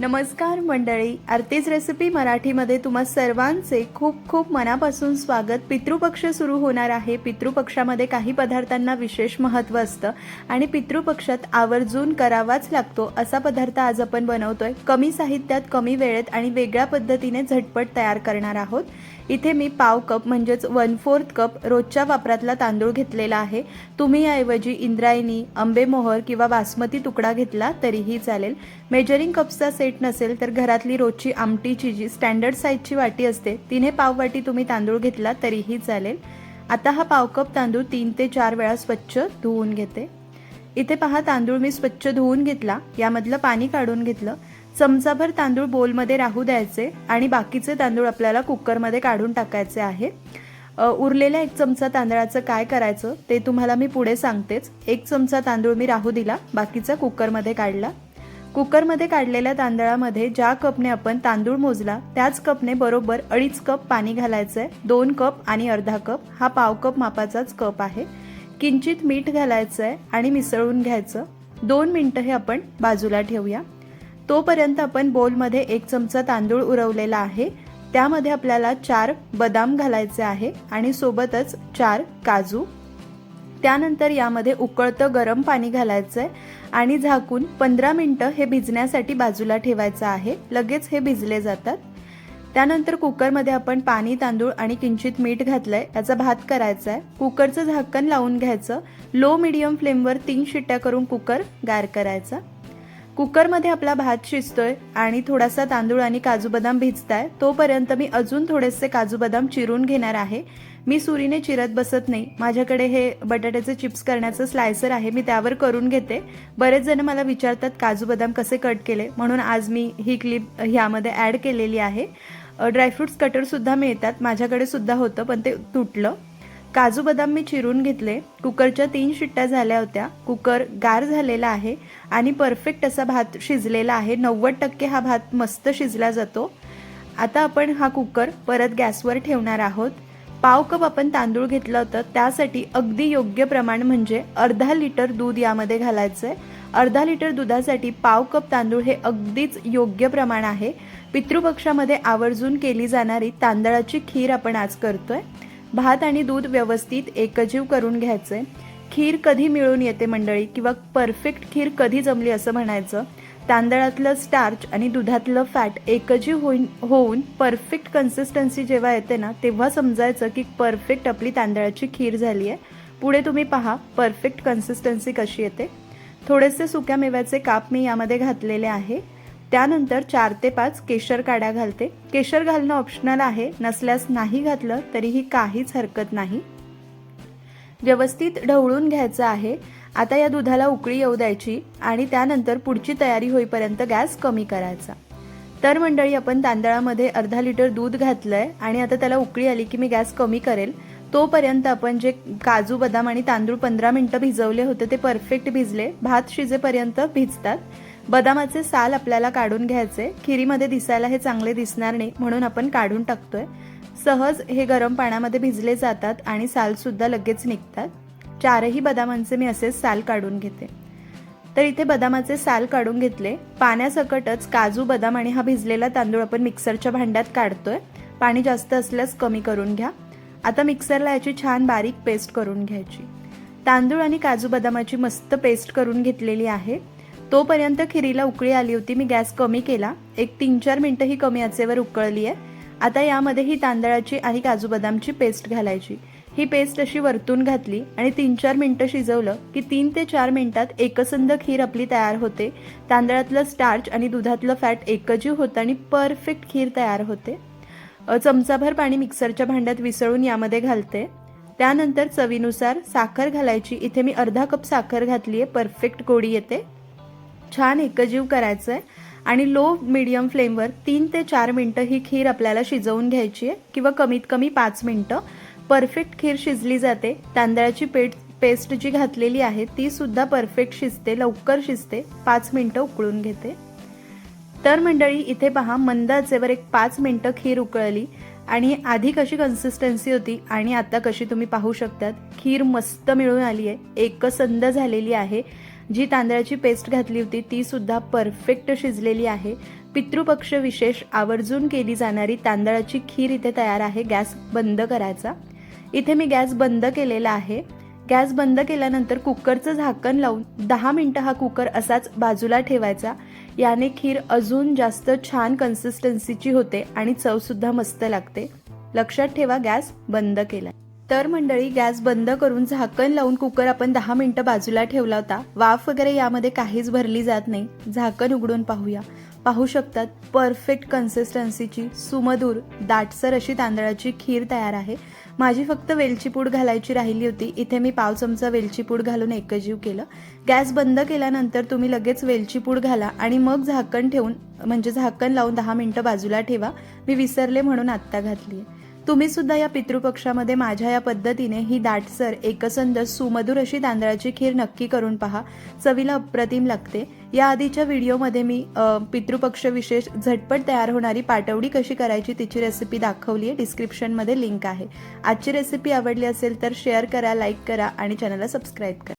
नमस्कार मंडळी आरतीच रेसिपी मराठीमध्ये तुम्हा सर्वांचे खूप खूप मनापासून स्वागत. पितृपक्ष सुरू होणार आहे. पितृपक्षामध्ये काही पदार्थांना विशेष महत्त्व असतं आणि पितृपक्षात आवर्जून करावाच लागतो. असा पदार्थ आज आपण बनवतोय. कमी साहित्यात कमी वेळेत आणि वेगळ्या पद्धतीने झटपट तयार करणार आहोत. इथे मी पाव कप म्हणजेच वन फोर्थ कप रोजच्या वापरातला तांदूळ घेतलेला आहे. तुम्ही याऐवजी इंद्रायणी आंबेमोहर किंवा बासमती तुकडा घेतला तरीही चालेल. मेजरिंग कप्सचा सेट नसेल तर घरातली रोजची आमटीची जी स्टँडर्ड साईजची वाटी असते तिने पाव वाटी तुम्ही तांदूळ घेतला तरीही चालेल. आता हा पाव कप तांदूळ तीन ते चार वेळा स्वच्छ धुवून घेते. इथे पहा तांदूळ मी स्वच्छ धुवून घेतला. यामधलं पाणी काढून घेतलं. चमचाभर तांदूळ बोलमध्ये राहू द्यायचे आणि बाकीचे तांदूळ आपल्याला कुकरमध्ये काढून टाकायचे आहे. उरलेल्या एक चमचा तांदळाचं काय करायचं ते तुम्हाला मी पुढे सांगतेच. एक चमचा तांदूळ मी राहू दिला बाकीचा कुकरमध्ये काढला. कुकरमध्ये काढलेल्या तांदळामध्ये ज्या कपने आपण तांदूळ मोजला त्याच कपने बरोबर अडीच कप पाणी घालायचं आहे दोन कप आणि अर्धा कप. हा पाव कप मापाचाच कप आहे. किंचित मीठ घालायचं आहे आणि मिसळून घ्यायचं. दोन मिनटं हे आपण बाजूला ठेवूया. तोपर्यंत आपण बोलमध्ये एक चमचा तांदूळ उरवलेला आहे. त्यामध्ये आपल्याला चार बदाम घालायचे आहे आणि सोबतच चार काजू. त्यानंतर यामध्ये उकळतं गरम पाणी घालायचं आहे आणि झाकून पंधरा मिनटं हे भिजण्यासाठी बाजूला ठेवायचं आहे. लगेच हे भिजले जातात. त्यानंतर कुकरमध्ये आपण पाणी तांदूळ आणि किंचित मीठ घातलंय. याचा भात करायचा आहे कुकरचं झाकण लावून घ्यायचं. लो मिडियम फ्लेमवर तीन शिट्ट्या करून कुकर गार करायचा. कुकरमध्ये आपला भात शिजतोय आणि थोडासा तांदूळ आणि काजू बदाम भिजताय तोपर्यंत मी अजून थोडेसे काजू बदाम चिरून घेणार आहे. मी सुरीने चिरत बसत नाही. माझ्याकडे हे बटाट्याचे चिप्स करण्याचं स्लायसर आहे मी त्यावर करून घेते. बरेच जण मला विचारतात काजू बदाम कसे कट केले? म्हणून आज मी ही क्लिप ह्यामध्ये ॲड केलेली आहे. ड्रायफ्रुट्स कटरसुद्धा मिळतात. माझ्याकडे सुद्धा होतं पण ते तुटलं. काजू बदाम मी चिरून घेतले. कुकरच्या तीन शिट्ट्या झाल्या होत्या. कुकर गार झालेला आहे आणि परफेक्ट असा भात शिजलेला आहे. नव्वद टक्के हा भात मस्त शिजला जातो. आता आपण हा कुकर परत गॅसवर ठेवणार आहोत. पाव कप आपण तांदूळ घेतलं होतं. त्यासाठी अगदी योग्य प्रमाण म्हणजे अर्धा लिटर दूध यामध्ये घालायचं आहे अर्धा लिटर दुधासाठी पाव कप तांदूळ हे अगदीच योग्य प्रमाण आहे. पितृपक्षामध्ये आवर्जून केली जाणारी तांदळाची खीर आपण आज करतोय. भात आणि दूध व्यवस्थित एकजीव करून घ्यायचे. खीर कधी मिळून येते मंडळी? किंवा परफेक्ट खीर कधी जमली असं म्हणायचं? तांदळातलं स्टार्च आणि दुधातलं फॅट एकजीव होईन होऊन परफेक्ट कन्सिस्टन्सी जेव्हा येते ना तेव्हा समजायचं की परफेक्ट आपली तांदळाची खीर झाली आहे पुढे तुम्ही पहा परफेक्ट कन्सिस्टन्सी कशी येते. थोडेसे सुक्या मेव्याचे काप मी यामध्ये घातलेले आहे. त्यानंतर चार ते पाच केशर काड्या घालते. केशर घालणं ऑप्शनल आहे. नसल्यास नाही घातलं तरीही काहीच हरकत नाही. व्यवस्थित ढवळून घ्यायचं आहे. आता या दुधाला उकळी येऊ द्यायची आणि त्यानंतर पुढची तयारी होईपर्यंत गॅस कमी करायचा. तर मंडळी आपण तांदळामध्ये अर्धा लिटर दूध घातलंय आणि आता त्याला उकळी आली की मी गॅस कमी करेल. तोपर्यंत आपण जे काजू बदाम आणि तांदूळ पंधरा मिनटं भिजवले होते ते परफेक्ट भिजले. भात शिजेपर्यंत भिजतात. बदामाचे साल आपल्याला काढून घ्यायचे. खिरीमध्ये दिसायला हे चांगले दिसणार नाही म्हणून आपण काढून टाकतोय. सहज हे गरम पाण्यामध्ये भिजले जातात आणि सालसुद्धा लगेच निघतात. चारही बदामांचे मी असेच साल काढून घेते. तर इथे बदामाचे साल काढून घेतले. पाण्यासकटच काजू बदाम आणि हा भिजलेला तांदूळ आपण मिक्सरच्या भांड्यात काढतोय. पाणी जास्त असल्यास कमी करून घ्या. आता मिक्सरला याची छान बारीक पेस्ट करून घ्यायची. तांदूळ आणि काजू बदामाची मस्त पेस्ट करून घेतलेली आहे. तोपर्यंत खिरीला उकळी आली होती. मी गॅस कमी केला. एक तीन चार मिनटं ही कमी आचेवर उकळली आहे. आता यामध्ये ही तांदळाची आणि काजू बदामची पेस्ट घालायची. ही पेस्ट अशी वरतून घातली आणि तीन चार मिनटं शिजवलं की तीन ते चार मिनटात एकसंध खीर आपली तयार होते. तांदळातलं स्टार्च आणि दुधातलं फॅट एकजीव होतं आणि परफेक्ट खीर तयार होते. चमचाभर पाणी मिक्सरच्या भांड्यात विसळून यामध्ये घालते. त्यानंतर चवीनुसार साखर घालायची. इथे मी अर्धा कप साखर घातली आहे परफेक्ट गोडी येते. छान एकजीव करायचं आहे आणि लो मिडियम फ्लेमवर तीन ते चार मिनटं ही खीर आपल्याला शिजवून घ्यायची आहे किंवा कमीत कमी पाच मिनटं. परफेक्ट खीर शिजली जाते. तांदळाची पेट पेस्ट जी घातलेली आहे ती सुद्धा परफेक्ट शिजते लवकर शिजते. पाच मिनटं उकळून घेते. तर मंडळी इथे पहा मंद आचेवर एक पाच मिनटं खीर उकळली आणि आधी कशी कन्सिस्टन्सी होती आणि आता कशी तुम्ही पाहू शकतात. खीर मस्त मिळून आली आहे एकसंद झालेली आहे. जी तांदळाची पेस्ट घातली होती ती सुद्धा परफेक्ट शिजलेली आहे. पितृपक्ष विशेष आवर्जून केली जाणारी तांदळाची खीर इथे तयार आहे गॅस बंद करायचा. इथे मी गॅस बंद केलेला आहे. गॅस बंद केल्यानंतर कुकरचं झाकण लावून दहा मिनटं हा कुकर असाच बाजूला ठेवायचा. याने खीर अजून जास्त छान कन्सिस्टन्सीची होते आणि चवसुद्धा मस्त लागते. लक्षात ठेवा गॅस बंद केला. तर मंडळी गॅस बंद करून झाकण लावून कुकर आपण दहा मिनटं बाजूला ठेवला होता. वाफ वगैरे यामध्ये काहीच भरली जात नाही. झाकण उघडून पाहूया. पाहू शकतात परफेक्ट कन्सिस्टन्सीची सुमधूर दाटसर अशी तांदळाची खीर तयार आहे. माझी फक्त वेलची पूड घालायची राहिली होती. इथे मी पाव चमचा वेलची पूड घालून एकजीव केलं. गॅस बंद केल्यानंतर तुम्ही लगेच वेलची पूड घाला आणि मग झाकण ठेवून म्हणजे झाकण लावून दहा मिनटं बाजूला ठेवा. मी विसरले म्हणून आत्ता घातली तुम्ही सुद्धा या पितृपक्षामध्ये माझ्या या पद्धतीने ही दाटसर एकसंध सुमधुर अशी तांदळाची खीर नक्की करून पहा. चवीला अप्रतिम लागते. या आधीच्या व्हिडिओमध्ये मी पितृपक्ष विशेष झटपट तयार होणारी पाटवडी कशी करायची तिची रेसिपी दाखवली आहे डिस्क्रिप्शनमध्ये लिंक आहे. आजची रेसिपी आवडली असेल तर शेअर करा लाईक करा आणि चॅनलला सबस्क्राईब करा.